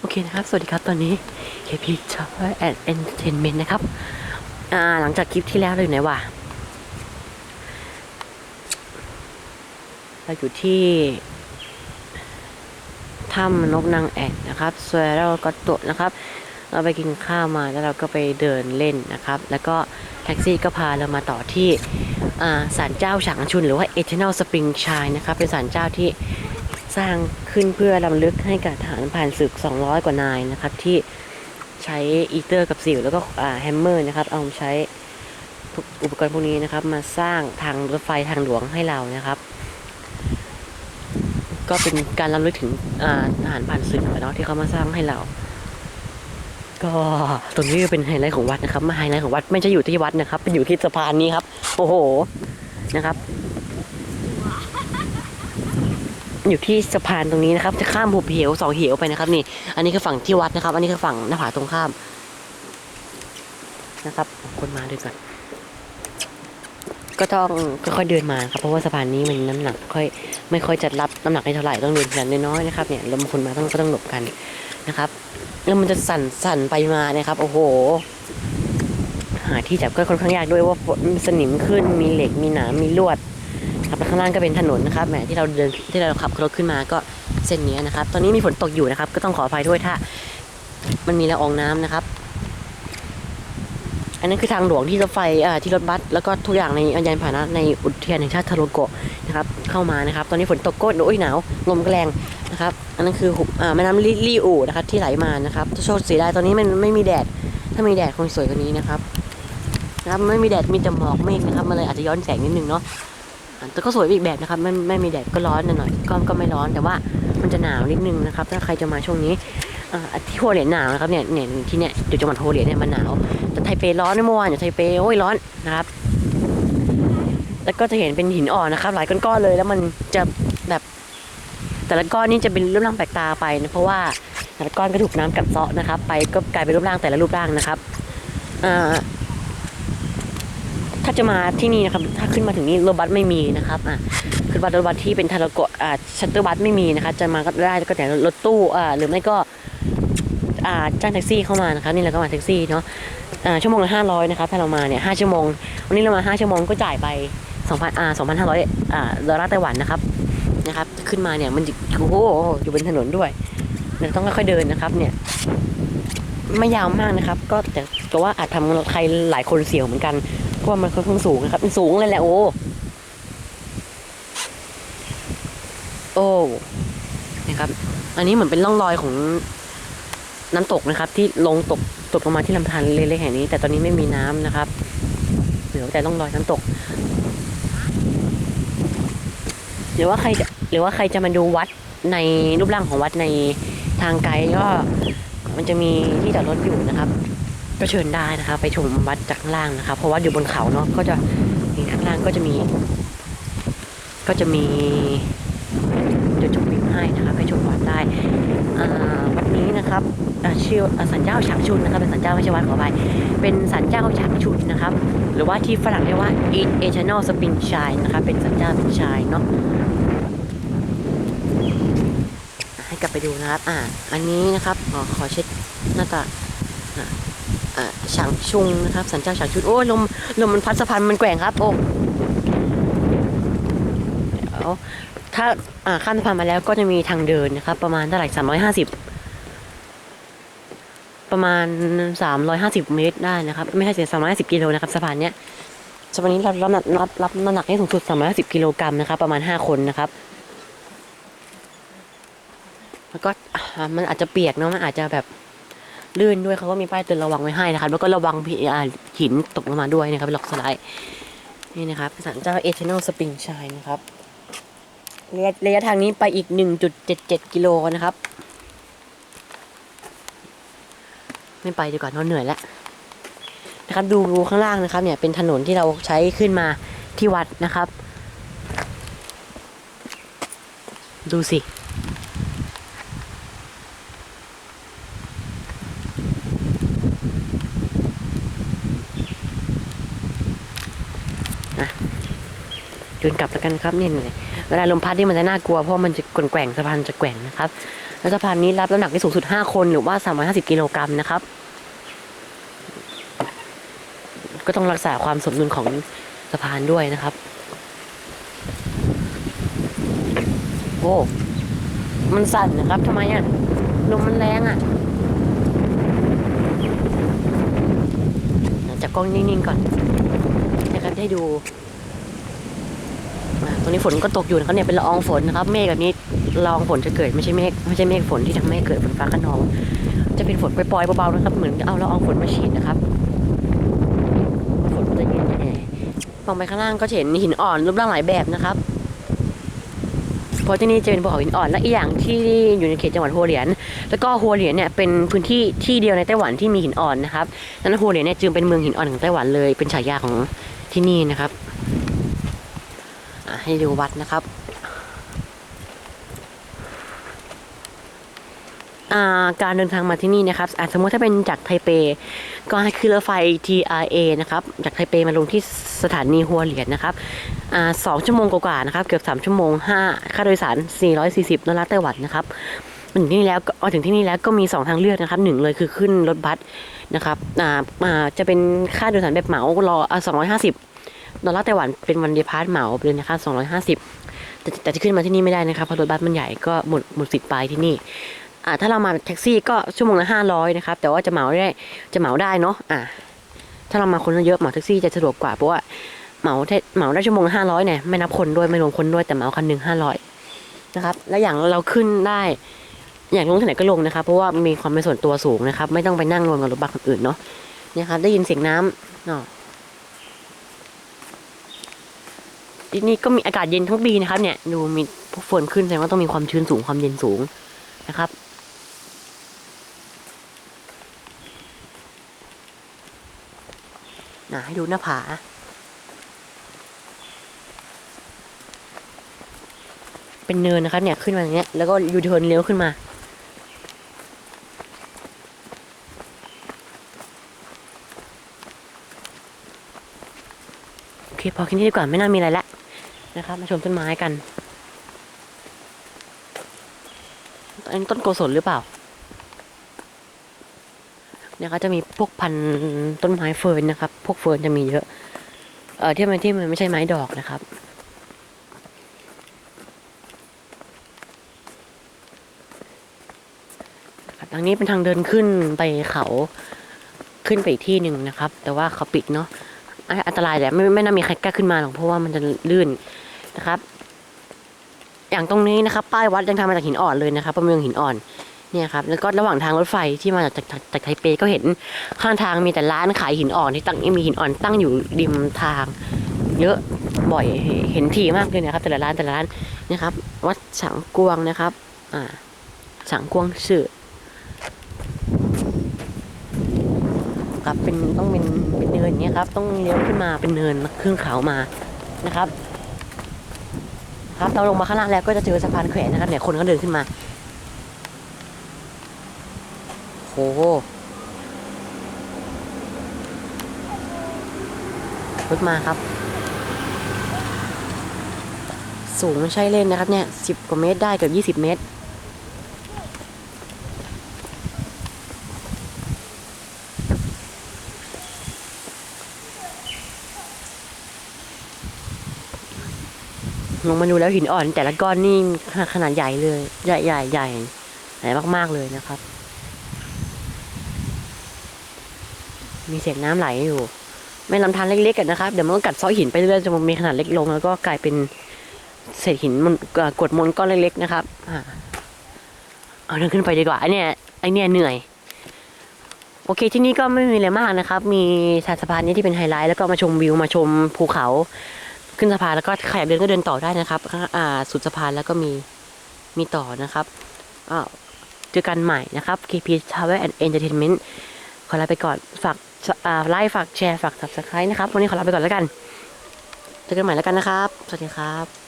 โอเคนะครับ สวัสดีครับ ตอนนี้ KP Travel and Entertainment นะครับ อ่า หลังจากคลิปที่แล้วเราอยู่ไหนวะ เราอยู่ที่ถ้ำนกนางแอ่นนะครับสวยเราก็ตดนะครับ เราไปกินข้าวมาแล้วเราก็ไปเดินเล่นนะครับ แล้วก็แท็กซี่ก็พาเรามาต่อที่ศาลเจ้าฉางชุน หรือว่า Eternal Spring Shine นะครับ เป็นศาลเจ้าที่ สร้างขึ้นเพื่อรำลึกให้กับทหารผ่านศึก 200 กว่านายนะครับ ที่ใช้อีเตอร์กับสิวแล้วก็แฮมเมอร์นะครับ เอาใช้อุปกรณ์พวกนี้นะครับ มาสร้างทางรถไฟทางหลวงให้เรานะครับ ก็เป็นการรำลึกถึงอ่าทหารผ่านศึกอะเนาะที่เขามาสร้างให้เรา ก็ตรงนี้เป็นไฮไลท์ของวัดนะครับมาไฮไลท์ของวัดไม่ใช่อยู่ที่วัดนะครับเป็นอยู่ที่สะพานนี้ครับ โอ้โหนะครับ อยู่ที่สะพานตรงนี้นะครับ จะข้ามหุบเหวสองเหวไปนะครับนี่ อันนี้คือฝั่งที่วัดนะครับ อันนี้คือฝั่งหน้าผาตรงข้ามนะครับคนมาด้วยกันก็ต้องค่อยๆเดินมาครับเพราะว่าสะพานนี้มันน้ำหนักค่อยไม่ค่อยจะรับน้ำหนักให้เท่าไหร่ต้องเดินทีละน้อยๆนะครับเนี่ยแล้วคนมาต้องก็ต้องหลบกันนะครับแล้วมันจะสั่นสั่นไปมานี่ยครับ โอ้โห หาที่จับก็ค่อนข้างยากด้วยว่าฝนสนิมขึ้นมีเหล็กมีหนามมีลวด ครับข้างล่างก็เป็นถนนนะครับแหมที่เราเดินที่เราขับรถขึ้นมาก็เส้นนี้นะครับ ตอนนี้มีฝนตกอยู่นะครับ ก็ต้องขออภัยด้วยถ้า มันมีละอองน้ำนะครับ อันนั้นคือทางหลวงที่รถไฟที่รถบัสแล้วก็ทุกอย่างในยานพาหนะในอุทยานแห่งชาติทาโรโกะนะครับ เข้ามานะครับ ตอนนี้ฝนตกก็โอ้ยหนาวลมแรงนะครับ อันนั้นคือแม่น้ำลิลี่อูนะครับ ที่ไหลมานะครับโชคเสียดายตอนนี้มันไม่มีแดด ถ้ามีแดดคงสวยกว่านี้นะครับนะครับไม่มีแดดมีแต่หมอกเมฆนะครับมันเลยอาจจะย้อนแสงนิดนึงเนาะ แต่ก็สวยอีกแบบนะครับไม่ไม่มีแดดก็ร้อนหน่อยก็ก็ไม่ร้อนแต่ว่ามันจะหนาวนิดนึงนะครับ ถ้าใครจะมาช่วงนี้อที่โฮเหลียนหนาวนะครับเนี่ยเนี่ยที่เนี่ยอยู่จังหวัดโฮเหลียนเนี่ยมันหนาวแต่ไทเปร้อนนเมื่อวานอยู่ไทเปโอ้ยร้อนนะครับ แล้วก็จะเห็นเป็นหินอ่อนนะครับ หลายก้อนๆเลยแล้วมันจะแบบแต่ละก้อนนี่จะเป็นรูปร่างแปลกตาไปนะเพราะว่าแต่ละก้อนก็ถูกน้ำกัดเซาะนะครับ ไปก็กลายเป็นรูปร่างแต่ละรูปร่างนะครับอ่า ถ้าจะมาที่นี่นะครับ ถ้าขึ้นมาถึงนี่รถบัสไม่มีนะครับอ่าคือบัสรถบัสที่เป็นทารกะอ่าชัตเตอร์บัสไม่มีนะครับจะมาก็ได้ก็แต่รถตู้อ่าหรือไม่ก็อ่าจ้างแท็กซี่เข้ามานะครับนี่เราก็มาแท็กซี่เนาะอ่าชั่วโมงละห้าร้อยนะครับถ้าเรามาเนี่ยห้าชั่วโมง วันนี้เรามาห้าชั่วโมงก็จ่ายไปสองพันอ่าสองพันห้าร้อยอ่าดอลลาร์ไต้หวันนะครับนะครับ ขึ้นมาเนี่ยมันโอ้โหอยู่บนถนนด้วยเราต้องค่อยๆเดินนะครับเนี่ยไม่ยาวมากนะครับ ก็แต่ก็ว่าอาจทำใครหลายคนเสียวเหมือนกันเพร ว่ามันค่อนข้างสูงนะครับ มันสูงเลยแหละโอ้โอ้นะครับ อันนี้เหมือนเป็นร่องรอยของน้ำตกนะครับ ที่ลงตกตกลงมาที่ลำธารเล็กๆแห่งนี้ แต่ตอนนี้ไม่มีน้ำนะครับเหลือแต่ร่องรอยน้ำตกหรือว่าใครหรือว่าใครจะมาดูวัดในรูปร่างของวัดในทางไกลก็มันจะมีที่จอดรถอยู่นะครับ ก็เชิญได้นะครับไปชมวัดจากข้างล่างนะครับเพราะว่าอยู่บนเขาเนาะก็จะข้างล่างก็จะมี ก็จะมีจุดชมวิวให้นะครับไปชมวัดได้วัดนี้นะครับชื่อสันเจ้าฉางชุนนะครับเป็นสันเจ้าไม่ใช่วัดขอไปเป็นสันเจ้าฉางชุนนะครับ หรือว่าที่ฝรั่งเรียกว่า Eternal Spring Shine นะครับเป็นสันเจ้าเป็นชายเนาะให้กลับไปดูนะครับ อ่า อันนี้นะครับ ขอขอเช็ดหน้าตาอ่าอ่า ฉางชุงนะครับ สันเจ้าฉางชุนโอ้ยลมลมมันพัดสะพานมันแกว่งครับ โอ้เดี๋ยวถ้าข้ามสะพานมาแล้วก็จะมีทางเดินนะครับ ประมาณเท่าไหร่สามร้อยห้าสิบประมาณสามร้อยห้าสิบเมตรได้นะครับ ไม่ใช่สามร้อยห้าสิบกิโลนะครับสะพานเนี้ยสะพานนี้รับรับรับรับน้ำหนักได้สูงสุดสามร้อยห้าสิบกิโลกรัมนะครับประมาณห้าคนนะครับแล้วก็มันอาจจะเปียกเนาะมันอาจจะแบบ ลื่นด้วยเขาก็มีป้ายเตือนระวังไว้ให้นะครับ แล้วก็ระวังพี่อ่าหินตกลงมาด้วยนะครับล็อกสไลด์นี่นะครับสันเจ้าเอเทนอลสปริงชายนะครับระยะระยะทางนี้ไปอีก 1.77 กิโลนะครับ ไม่ไปดีกว่านอะเหนื่อยแล้วนะครับดูข้างล่างนะครับ เนี่ยเป็นถนนที่เราใช้ขึ้นมาที่วัดนะครับ ดูสิ นกลับแล้วกันครับเนี่ยเวลาลมพัดนี่มันจะน่ากลัวเพราะมันจะแกว่งสะพานจะแกว่งนะครับแล้วสะพานนี้รับน้ำหนักได้สูงสุด 5 คนหรือว่า 350 กิโลกรัมนะครับ ก็ต้องรักษาความสมดุลของสะพานด้วยนะครับโอ้มันสั่นนะครับทำไมอะลมมันแรงอะจากกล้องนิ่งๆก่อนนะครับได้ดู รงนี้ฝนก็ตกอยู่นะครับเนี่ยเป็นละอองฝนนะครับ เมฆแบบนี้ละอองฝนจะเกิดไม่ใช่เมฆไม่ใช่เมฆฝนที่ทำให้เกิดฝนฟ้าขนอง จะเป็นฝนปล่อยๆเบาๆนะครับ เหมือนเอาละอองฝนมาฉีดนะครับฝนมันจะเย็นแน่มองไปข้างล่างก็เห็นหินอ่อนรูปร่างหลายแบบนะครับเพราะที่นี่จะเป็นภูเขาหินอ่อนและอีกอย่างที่อยู่ในเขตจังหวัดฮัวเหลียนแล้วก็ฮัวเหลียนเนี่ยเป็นพื้นที่ที่เดียวในไต้หวันที่มีหินอ่อนนะครับดังนั้นฮัวเหลียนเนี่ยจึงเป็นเมืองหินอ่อนของไต้หวันเลย เป็นฉายาของที่นี่นะครับ ให้ดูวัดนะครับาการเดินทางมาที่นี่นะครับสมมติถ้าเป็นจากไทเป ก็ให้ขึ้นรถไฟ TRA นะครับ จากไทเปมาลงที่สถานีฮัวเหลียนนะครับอสองชั่วโมงกว่าๆนะครับ เกือบสามชั่วโมงห้าค่าโดยสาร 440ดอลลาร์ไต้หวันนะครับมาถึงที่นี่แล้วก็มาถึงที่นี่แล้วก็มีสองทางเลือกนะครับหนึ่งเลยคือขึ้นรถบัสนะครับอ่าจะเป็นค่าโดยสารแบบเหมารออ่าสองร้อยห้าสิบ ดอลลาร์ไต้หวันเป็นวันเดพาร์ทเหมาเลยนะคะสองร้อยห้าสิบแต่แต่จะขึ้นมาที่นี่ไม่ได้นะครับเพราะรถบัสมันใหญ่ก็หมดหมดสิทธิ์ไปที่นี่อ่าถ้าเรามาแท็กซี่ก็ชั่วโมงละห้าร้อยนะครับแต่ว่าจะเหมาได้จะเหมาได้เนาะอ่าถ้าเรามาคนเยอะเหมาแท็กซี่จะสะดวกกว่าเพราะว่าเหมาแท็เหมาได้ชั่วโมงห้าร้อยเนี่ยไม่นับคนด้วยไม่รวมคนด้วยแต่เหมาคันหนึ่งห้าร้อยนะครับ แล้วอย่างเราขึ้นได้อย่างลงที่ไหนก็ลงนะครับ เพราะว่ามีความเป็นส่วนตัวสูงนะครับ ไม่ต้องไปนั่งรวมกับรถบัสคนอื่นเนาะนี่ยครับได้ยินเสียงน้ำเนาะ ที่นี่ก็มีอากาศเย็นทั้งปีนะครับ เนี่ยดูมีพวกฝนขึ้นแสดงว่าต้องมีความชื้นสูงความเย็นสูงนะครับนะให้ดูหน้าผาเป็นเนินนะครับ เนี่ยขึ้นมาอย่างเงี้ยแล้วก็ยูเทิร์นเลี้ยวขึ้นมาโอเคพอแค่นี้ดีกว่าไม่น่ามีอะไรละ นะครับ มาชมต้นไม้กัน อันนี้ต้นโกศลหรือเปล่า เนี่ยก็จะมีพวกพันต้นไม้เฟิร์นนะครับ พวกเฟิร์นจะมีเยอะ เออที่มันที่มันไม่ใช่ไม้ดอกนะครับทางนี้เป็นทางเดินขึ้นไปเขาขึ้นไปอีกที่หนึ่งนะครับ แต่ว่าเขาปิดเนาะอะอันตรายแหละไม่ไม่น่ามีใครกล้าขึ้นมาหรอกเพราะว่ามันจะลื่น นะครับ อย่างตรงนี้นะครับ ป้ายวัดยังทำมาจากหินอ่อนเลยนะครับเป็นเมืองหินอ่อนเนี่ยครับแล้วก็ระหว่างทางรถไฟที่มาจากจากจากไทเปก็เห็นข้างทางมีแต่ร้านขายหินอ่อนที่ตั้งมีหินอ่อนตั้งอยู่ริมทาง เยอะบ่อยเห็นทีมากเลยนะครับ แต่ละร้านแต่ละร้านนะครับ วัดฉางกวงนะครับ อ่าฉางกวงชื่อครับเป็นต้องเป็นเป็นเนินเนี้ยครับ ต้องเลี้ยวขึ้นมาเป็นเนินขึ้นเขามานะครับ ครับเราลงมาข้างล่างแล้วก็จะเจอสะพานแขวนนะครับเนี่ยคนก็เดินขึ้นมาโอ้โหรถมาครับ สูงไม่ใช่เล่นนะครับเนี่ยสิบกว่าเมตรได้เกือบยี่สิบเมตร ลงมาดูแล้วหินอ่อน แต่ละก้อนนี่ขนาดใหญ่เลย ใหญ่ใหญ่ใหญ่ใหญ่มากๆเลยนะครับ มีเศษน้ำไหลอยู่ไม่ลำธารเล็กๆกันนะครับเดี๋ยวมันก็กัดซาะหินไปเรื่อยจนมันมีขนาดเล็กลง แล้วก็กลายเป็นเศษหินมันกดมนก้อนเล็กๆนะครับอ่าเอาเดินขึ้นไปดีกว่าไอเนี่ยไอเนี่ยเหนื่อย โอเคที่นี่ก็ไม่มีอะไรมากนะครับ มีสะพานนี้ที่เป็นไฮไลท์แล้วก็มาชมวิวมาชมภูเขา ขึ้นสะพานแล้วก็ใครอยากเดินก็เดินต่อได้นะครับ อ่า สุดสะพานแล้วก็มี มีต่อนะครับอ้าวเจอกันใหม่นะครับ KP Travel and Entertainment ขอลาไปก่อน ฝากไลค์ ฝากแชร์ ฝาก subscribe นะครับ วันนี้ขอลาไปก่อนแล้วกัน เจอกันใหม่แล้วกันนะครับ สวัสดีครับ